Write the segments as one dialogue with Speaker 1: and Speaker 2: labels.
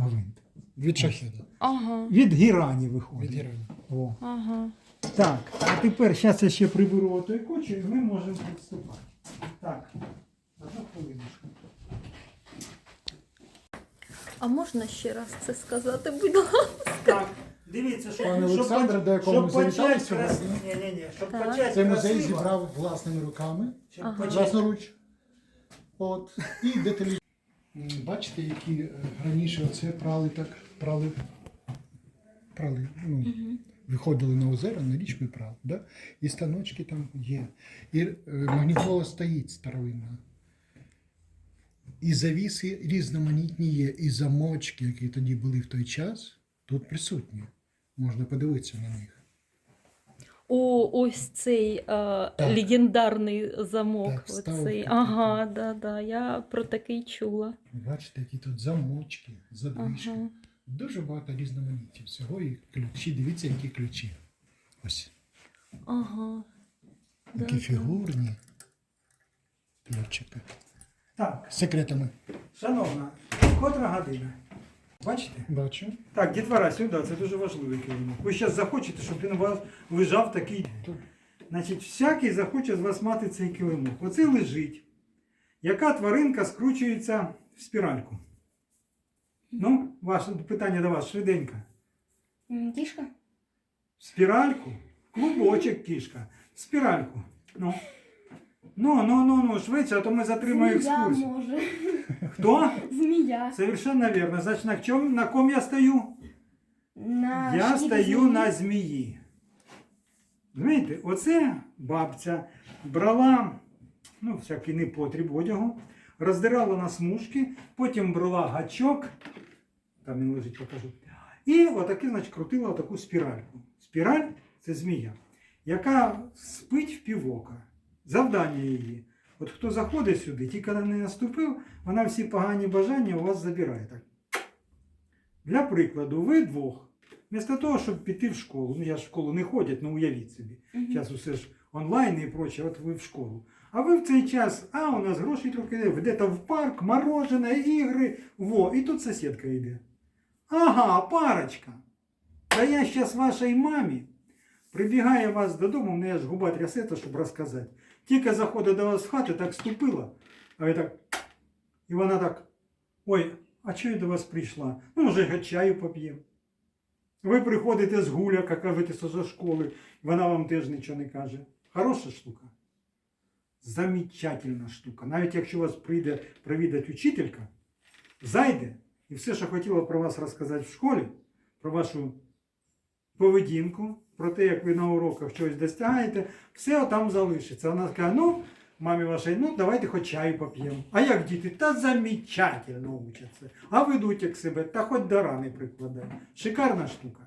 Speaker 1: гвинт.
Speaker 2: Від шахеда.
Speaker 3: Ага.
Speaker 1: Від гірані виходить.
Speaker 2: Від героїна.
Speaker 1: О.
Speaker 3: Ага.
Speaker 1: Так, а тепер зараз я ще приберу той коч, і ми можемо приступати. Так, одну хвилиночку.
Speaker 3: А можна ще раз це сказати, будь ласка?
Speaker 1: Так, дивіться, щоб,
Speaker 2: Пане
Speaker 1: щоб,
Speaker 2: Олександре, до якого
Speaker 1: щоб почати крас... ні, ні, ні, щоб
Speaker 3: Так.
Speaker 1: почати
Speaker 2: Цей музей
Speaker 1: красиво,
Speaker 2: зібрав власними руками,
Speaker 1: щоб
Speaker 3: Ага.
Speaker 2: власноруч. От. І Бачите, які е, раніше оце прали так, прали, прали, ну, виходили на озеро, на річку і прали. Да? І станочки там є. І е, магнітола стоїть старовинна. І завіси різноманітні є, і замочки, які тоді були в той час, тут присутні. Можна подивитися на них.
Speaker 3: О, ось цей е, легендарний замок.
Speaker 2: Так,
Speaker 3: оцей. Ага, да, да. Я про такий чула.
Speaker 2: Бачите, які тут замочки, задвижки.
Speaker 3: Ага.
Speaker 2: Дуже багато різноманіття всього і ключі. Дивіться, які ключі. Ось.
Speaker 3: Ага.
Speaker 2: Які
Speaker 3: Да,
Speaker 2: фігурні ключики.
Speaker 1: Так,
Speaker 2: секретами.
Speaker 1: шановна, котра година? Бачите?
Speaker 2: Бачу.
Speaker 1: Так, дітвора, сюди, це дуже важливий керівник. Ви зараз захочете, щоб він у вас лежав такий. Значить, всякий захоче з вас мати цей килимок. Оце лежить. Яка тваринка скручується в спіральку? Ну, ваше питання до вас швиденько.
Speaker 4: Кішка?
Speaker 1: В спіральку? Клубочок кішка. В спіральку. Ну. Ну, ну, ну, ну, швидше, а то ми затримаємо
Speaker 4: Змія
Speaker 1: екскурсію.
Speaker 4: може.
Speaker 1: Хто?
Speaker 4: Змія.
Speaker 1: Совершенно верно. Значить, на, чому, на ком я стою?
Speaker 4: На
Speaker 1: Я
Speaker 4: шкірі
Speaker 1: стою
Speaker 4: змії.
Speaker 1: на змії. Знаєте, оце бабця брала ну, всякий непотріб одягу, роздирала на смужки, потім брала гачок, там він лежить, покажу, і отаки, значить, крутила таку спіральку. Спіраль це змія, яка спить в півока. Завдання її. От хто заходить сюди, тільки на неї наступив, вона всі погані бажання у вас забирає. Так. Для прикладу, ви двох, вместо того, щоб піти в школу, ну я ж в школу не ходять, ну уявіть собі. Зараз усе ж онлайн і проче, от ви в школу. А ви в цей час, а у нас грошей трохи не, йдете в парк, морожене, ігри, во, і тут сусідка йде. Ага, парочка. Та я зараз вашій мамі прибігає вас додому, мене аж губа трясеться, щоб розказати. Тільки заходить до вас в хату, так ступила, а ви так. І вона так. Ой, а чого я до вас прийшла? Ну, може, чаю поп'ємо. Ви приходите з гуляка, кажете, що за школи, вона вам теж нічого не каже. Хороша штука. Замечательна штука. Навіть якщо вас прийде провідати учителька, зайде і все, що хотіла про вас розказати в школі, про вашу поведінку, про те, як ви на уроках щось достигаєте, все там залишиться. Вона каже, ну, мамі вашій, ну давайте хоч чаю поп'ємо. А як діти? Та замечательно учаться. А ведуть як себе, та хоч до рани прикладають. Шикарна штука.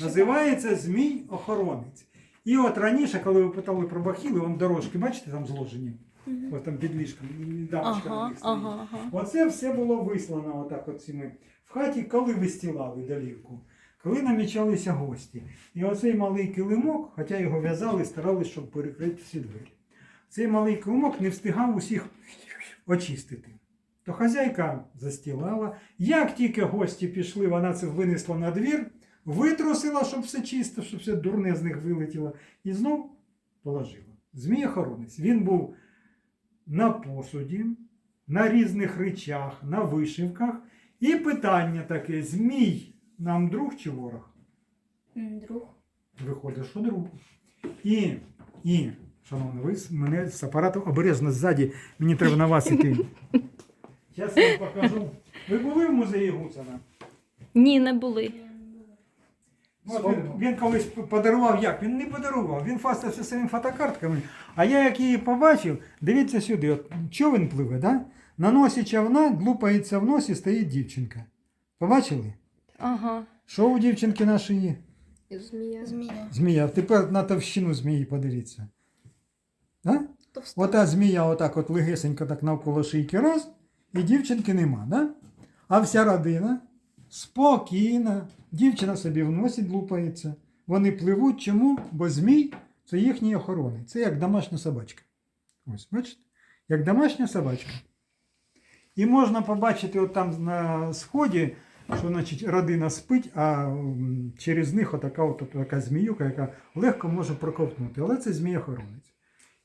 Speaker 1: Називається Змій охоронець. І от раніше, коли ви питали про бахіли, вон дорожки, бачите, там зложені. Ось там під ліжком, дамочка на
Speaker 3: Ага,
Speaker 1: них стоїть.
Speaker 3: ага, ага.
Speaker 1: Оце все було вислано отак от цими в хаті, коли вистілали долівку, коли намічалися гості. І оцей малий килимок, хоча його в'язали, старалися, щоб перекрити всі двері. Цей малий килимок не встигав усіх очистити. То хазяйка застілала. Як тільки гості пішли, вона це винесла на двір, витрусила, щоб все чисто, щоб все дурне з них вилетіло, і знов положила. Змій охоронець. Він був на посуді, на різних речах, на вишивках. І питання таке: Змій нам друг чи ворог?
Speaker 4: Друг.
Speaker 1: Виходить, що друг. І, і, шановні, ви мене з апаратом обережно ззаді, мені треба на вас іти. Зараз я вам покажу. Ви були в музеї Гуцана?
Speaker 3: Ні, не були.
Speaker 1: От він, він колись подарував як? Він не подарував, він фастався своїми фотокартками. А я як її побачив, дивіться сюди, от човен пливе, да? на носі човна длупається в носі, стоїть дівчинка. Побачили?
Speaker 3: Ага.
Speaker 1: Що у дівчинки на шиї?
Speaker 3: Змія.
Speaker 4: Змія.
Speaker 1: Змія. Тепер на товщину змії подивіться. Да? Ота змія отак от легесенько так навколо шийки раз, і дівчинки нема, да? А вся родина спокійна. Дівчина собі в носі длупається. Вони пливуть. Чому? Бо змій це їхні охорони. Це як домашня собачка. Ось, бачите? Як домашня собачка. І можна побачити от там на сході що значить родина спить, а через них отака, от, така зміюка, яка легко може проковтнути. Але це змія-хоронець.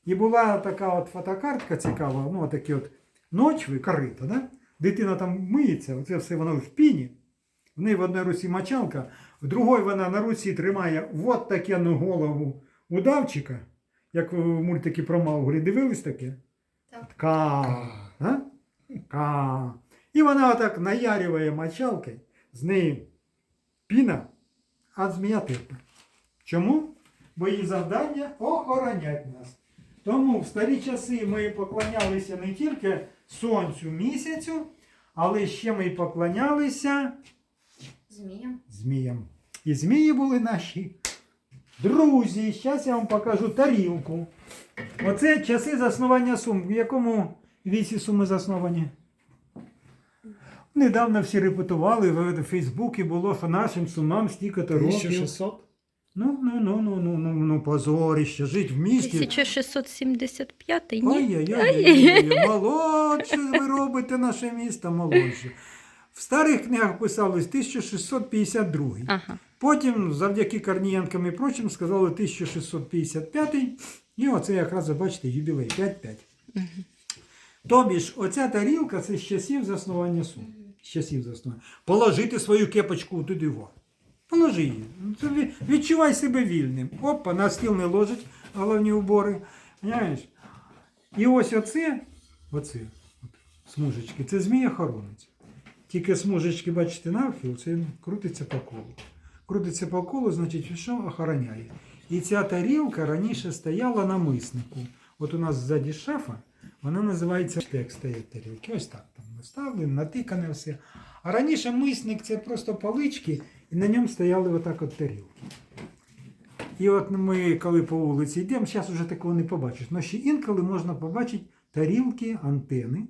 Speaker 1: І була така от фотокартка цікава, ну такі от ночви, корита, да? дитина там миється, оце все воно в піні. В неї в одній руці мочалка, в другій вона на руці тримає от таку голову удавчика, як в мультики про Мауглі дивились таке?
Speaker 4: Так.
Speaker 1: Ка. А? Ка. І вона отак наярює мочалкою, з неї піна, а змія терпить. Чому? Бо її завдання охоронять нас. Тому в старі часи ми поклонялися не тільки сонцю місяцю, але ще ми поклонялися
Speaker 4: Змія.
Speaker 1: зміям. І змії були наші друзі. Зараз я вам покажу тарілку. Оце часи заснування Сум. В якому віці Суми засновані? Недавно всі репетували, в Фейсбуці було, що нашим сумам стільки-то років.
Speaker 2: 1600?
Speaker 1: Ну, ну, ну, ну, ну, ну, ну, позорище, жить в місті.
Speaker 3: 1675 ні?
Speaker 1: Ой-ой-ой, молодше ви робите наше місто, молодше. В старих книгах писалось 1652.
Speaker 3: Ага.
Speaker 1: Потім, завдяки Корнієнкам і прочим, сказали 1655. І оце якраз, бачите, юбілей 5-5. Тобі ж, оця тарілка це з часів заснування Сум. З часів заснування. Положити свою кепочку туди во. Положи її. Ну, Відчувай себе вільним. Опа, на стіл не ложить головні убори. Понимаєш? І ось оце, оце, от, смужечки, це змія хоронець. Тільки смужечки, бачите, навхил, це крутиться по колу. Крутиться по колу, значить, що охороняє. І ця тарілка раніше стояла на миснику. От у нас ззаді шафа, вона називається як стоять тарілки. Ось так там наставлено, натикане все. А раніше мисник це просто палички, і на ньому стояли отак от тарілки. І от ми, коли по вулиці йдемо, зараз вже такого не побачиш. Але ще інколи можна побачити тарілки, антени,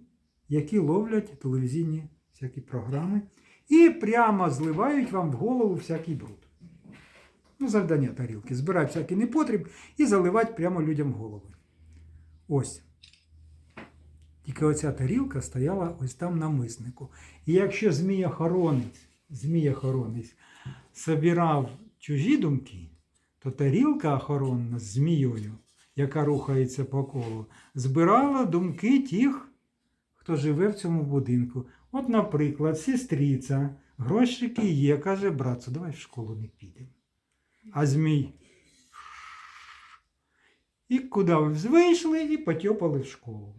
Speaker 1: які ловлять телевізійні всякі програми, і прямо зливають вам в голову всякий бруд. Ну, завдання тарілки. Збирати всякий непотріб і заливати прямо людям в голови. Ось. Тільки оця тарілка стояла ось там на миснику. І якщо змія-хоронець, змія-хоронець собирав чужі думки, то тарілка охоронна з змією, яка рухається по колу, збирала думки тих, хто живе в цьому будинку. От, наприклад, сестриця, грошики є, каже, братцю, давай в школу не підемо. А змій. І куди ви вийшли і потьопали в школу.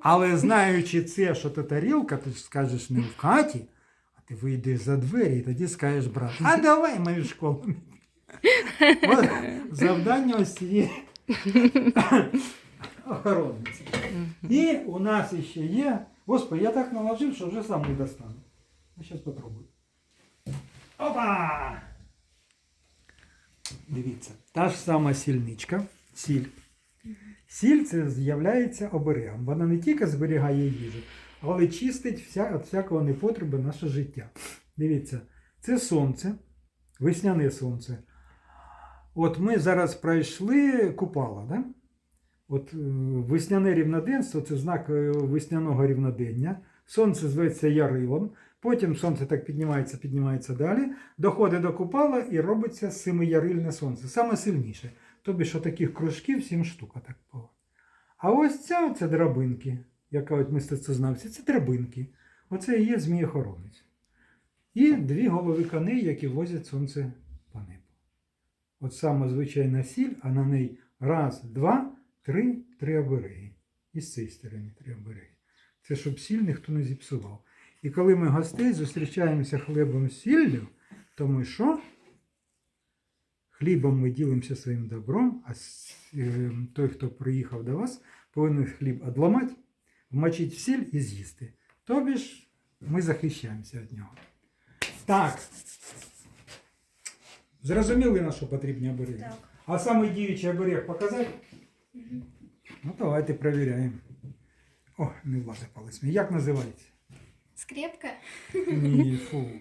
Speaker 1: Але знаючи це, що то тарілка, ти скажеш не в хаті, а ти вийдеш за двері і тоді скажеш брат, а давай мою школу. От завдання ось цієї охоронниці. І у нас ще є. Господи, я так наложив, що вже сам не достану. Я зараз попробую. Опа! Дивіться, та ж сама сільничка, сіль. Сіль це з'являється оберегом. Вона не тільки зберігає їжу, але чистить вся, від всякого непотребу наше життя. Дивіться, це сонце, весняне сонце. От ми зараз пройшли купала, да? От е, весняне рівноденство це знак е, весняного рівнодення. Сонце зветься Ярилом. Потім сонце так піднімається, піднімається далі, доходить до купала і робиться семиярильне сонце. Саме сильніше. Тобі що таких кружків сім штук так було. А ось ця оце драбинки, яка от мистецтвознавці, це драбинки. Оце і є змієхоронець. І дві голови коней, які возять сонце по небу. От саме звичайна сіль, а на неї раз, два, три, три обереги. І з цієї сторони три обереги. Це щоб сіль ніхто не зіпсував. І коли ми гостей зустрічаємося хлібом з сіллю, то ми що? Хлібом ми ділимося своїм добром, а с- е, той, хто приїхав до вас, повинен хліб одламати, вмочити в сіль і з'їсти. Тобі ж ми захищаємося від нього. Так. Зрозуміли, на що потрібні обереги?
Speaker 4: Так.
Speaker 1: А саме діючий оберег показати? Ну, давайте перевіряємо. О, не влазить палець. мій. Як називається?
Speaker 4: Скрепка.
Speaker 1: Ні, фу.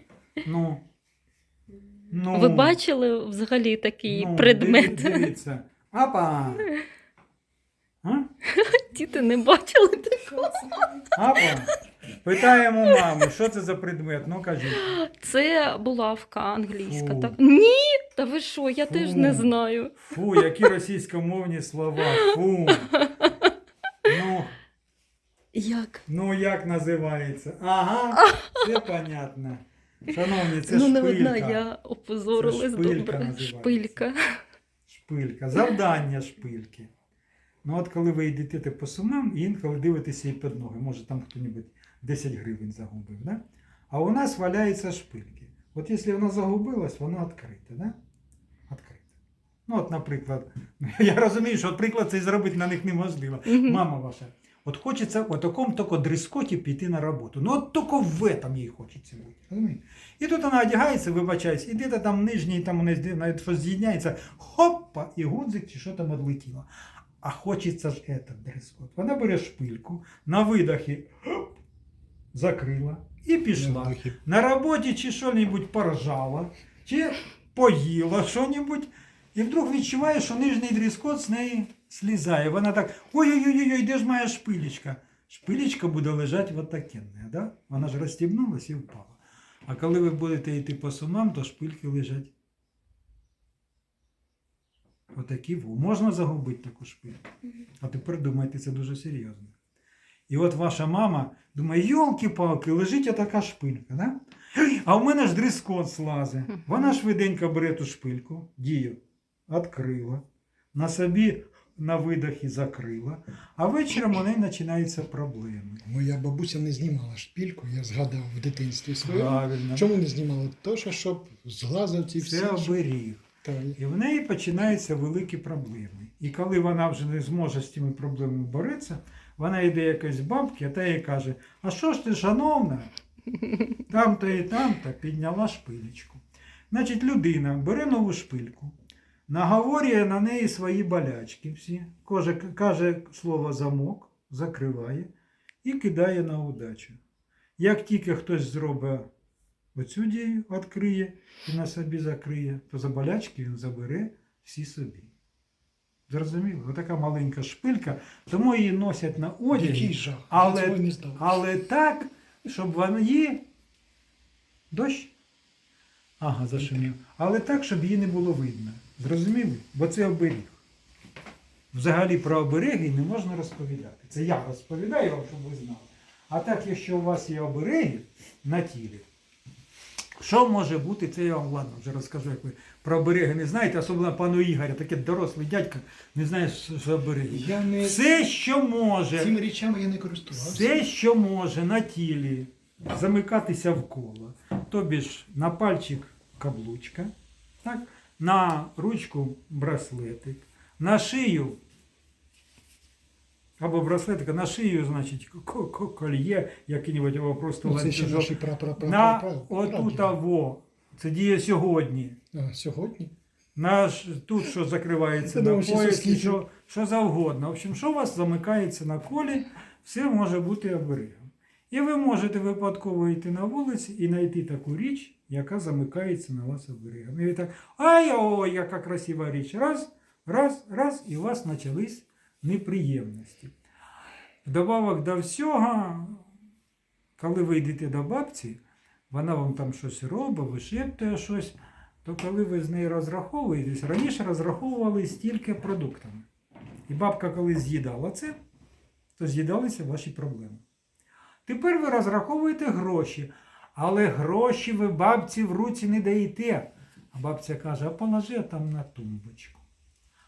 Speaker 1: Ну. Ну
Speaker 3: Ви бачили взагалі такий
Speaker 1: ну,
Speaker 3: предмет?
Speaker 1: диві- Дивіться. Апа. А?
Speaker 3: Діти не бачили.
Speaker 1: Апа. Питаємо маму, що це за предмет? Ну кажіть.
Speaker 3: Це булавка англійська.
Speaker 1: Фу.
Speaker 3: Так? Ні, та ви що, я теж не знаю.
Speaker 1: Фу, які російськомовні слова. Фу. Ну,
Speaker 3: Як?
Speaker 1: ну як називається? Ага, все понятно. Шановні, це
Speaker 3: ну, не
Speaker 1: шпилька.
Speaker 3: одна, я опозорилась
Speaker 1: Це шпилька
Speaker 3: добре.
Speaker 1: називається.
Speaker 3: Шпилька.
Speaker 1: Шпилька, завдання шпильки. Ну от коли ви йдете по сумам, і інколи дивитеся і під ноги, може там хто-небудь 10 гривень загубив, да? а у нас валяються шпильки. От якщо вона загубилась, воно відкрите, да? Відкрите. Ну, от, наприклад, я розумію, що приклад цей зробити на них неможливо. Мама ваша, от хочеться в такому тільки дрес-коді піти на роботу. Ну от тільки в этом їй хочеться бути. розумієте? І тут вона одягається, вибачається, і де-то там нижній, там у навіть щось з'єдняється, хопа, і гудзик чи що там відлетіло. А хочеться ж этот дрес-код. Вона бере шпильку, на видохі хоп, закрила і пішла. На роботі чи що-небудь поржала, чи поїла що-небудь, і вдруг відчуває, що нижній дрес-код з неї слізає. Вона так: ой-ой-ой, де ж моя шпилечка? Шпилечка буде лежати в отакенне, да? Вона ж розстібнулась і впала. А коли ви будете йти по сумам, то шпильки лежать. Отакі. Можна загубити таку шпильку. А тепер думайте, це дуже серйозно. І от ваша мама думає, йолки-палки, лежить отака шпилька. Да? А в мене ж дрес-код слазе. Вона швиденько бере ту шпильку, дію, відкрила, на собі на видохі закрила, а вечором у неї починаються проблеми.
Speaker 2: Моя бабуся не знімала шпільку, я згадав в дитинстві своєму.
Speaker 1: Правильно.
Speaker 2: Чому не знімала? То, що щоб зглазив ці всі.
Speaker 1: Це оберіг.
Speaker 2: Та,
Speaker 1: І в неї починаються великі проблеми. І коли вона вже не зможе з цими проблемами боротися, вона йде якась бабки, а та їй каже: А що ж ти, шановна? Там-то і там-то підняла шпилечку. Значить, людина бере нову шпильку, наговорює на неї свої болячки всі, каже, каже слово замок, закриває і кидає на удачу. Як тільки хтось зробить оцю дію, відкриє і на собі закриє, то за болячки він забере всі собі. Зрозуміло? Отака маленька шпилька, тому її носять на одязі, але- але так, щоб вона її. Дощ? Ага, зашумів. Але так, щоб її не було видно. Зрозуміли? Бо це оберіг. Взагалі про обереги не можна розповідати. Це я розповідаю вам, щоб ви знали. А так, якщо у вас є обереги на тілі, що може бути, це я вам ладно вже розкажу, як ви про обереги не знаєте, особливо пану Ігоря, таке дорослий дядька, не знає, що обереги.
Speaker 2: Я не
Speaker 1: Все, що може.
Speaker 2: цими речами я не користувався.
Speaker 1: Все, що може на тілі замикатися в коло, тобі ж на пальчик каблучка, так? На ручку браслетик, на шию або браслетик, а на шию, значить, ко- ко- кольє, який-небудь або просто
Speaker 2: Ну, це ще наші
Speaker 1: На отут аво. Це діє сьогодні.
Speaker 2: Сьогодні?
Speaker 1: Наш тут, що закривається на поясі, що, що завгодно. В общем, що у вас замикається на колі, все може бути оберегом. І ви можете випадково йти на вулиці і знайти таку річ, яка замикається на вас оберегом. І ви так, ай, ой, яка красива річ. Раз, раз, раз, і у вас почались неприємності. Вдобавок до всього, коли ви йдете до бабці, вона вам там щось робить, вишептує щось, то коли ви з нею розраховуєтесь, раніше розраховувались тільки продуктами. І бабка, коли з'їдала це, то з'їдалися ваші проблеми. Тепер ви розраховуєте гроші, але гроші ви бабці в руці не даєте. А бабця каже, а положи там на тумбочку.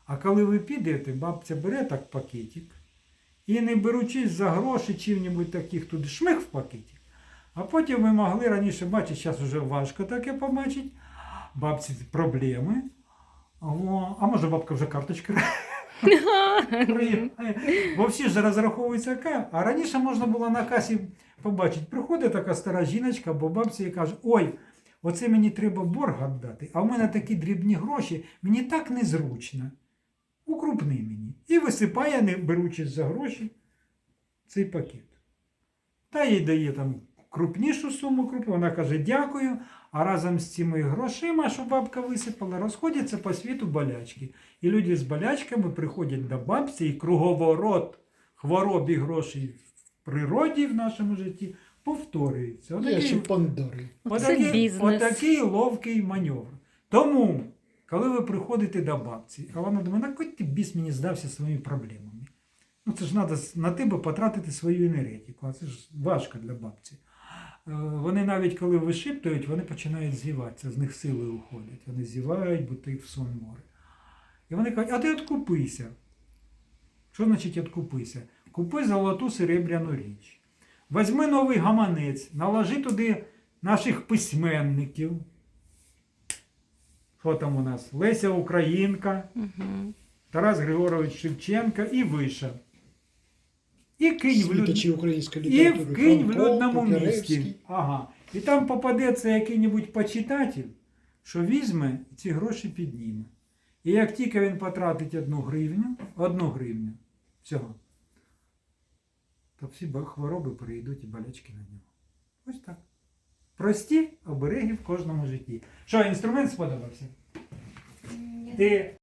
Speaker 1: А коли ви підете, бабця бере так пакетик і не беручись за гроші чим-небудь таких туди шмих в пакетик. А потім ви могли раніше бачити, зараз вже важко таке побачити. Бабці проблеми. О, а може бабка вже карточка приймає. Бо всі ж розраховуються К. А раніше можна було на касі побачити. Приходить така стара жіночка або бабця і каже: Ой, оце мені треба борг віддати, а в мене такі дрібні гроші, мені так незручно. Укрупни мені. І висипає, не беручись за гроші, цей пакет. Та їй дає там крупнішу суму крупну, вона каже дякую, а разом з цими грошима, що бабка висипала, розходяться по світу болячки. І люди з болячками приходять до бабці, і круговорот хвороб і грошей в природі в нашому житті повторюється. Отакий-
Speaker 2: ще Пандори.
Speaker 1: Отакий, отакий ловкий маневр. Тому, коли ви приходите до бабці, а вона думає, на кой ти біс мені здався своїми проблемами? Ну це ж треба на тебе потратити свою енергетику, а це ж важко для бабці. Е, Вони навіть коли вишиптують, вони починають зіватися, з них сили уходять. Вони зівають, будто їх в сон море. І вони кажуть, а ти откупися. Що значить откупися? Купи золоту серебряну річ. Возьми новий гаманець, наложи туди наших письменників. Що там у нас? Леся Українка,
Speaker 3: Угу.
Speaker 1: Тарас Григорович Шевченка і Виша. І кинь в, люд...
Speaker 2: Світочі української
Speaker 1: і вкинь в людному місті. Ага. І там попадеться який-небудь почитатель, що візьме і ці гроші підніме. І як тільки він потратить одну гривню, одну гривню всього, то всі хвороби перейдуть і болячки на нього. Ось так. Прості обереги в кожному житті. Що, інструмент сподобався? Ти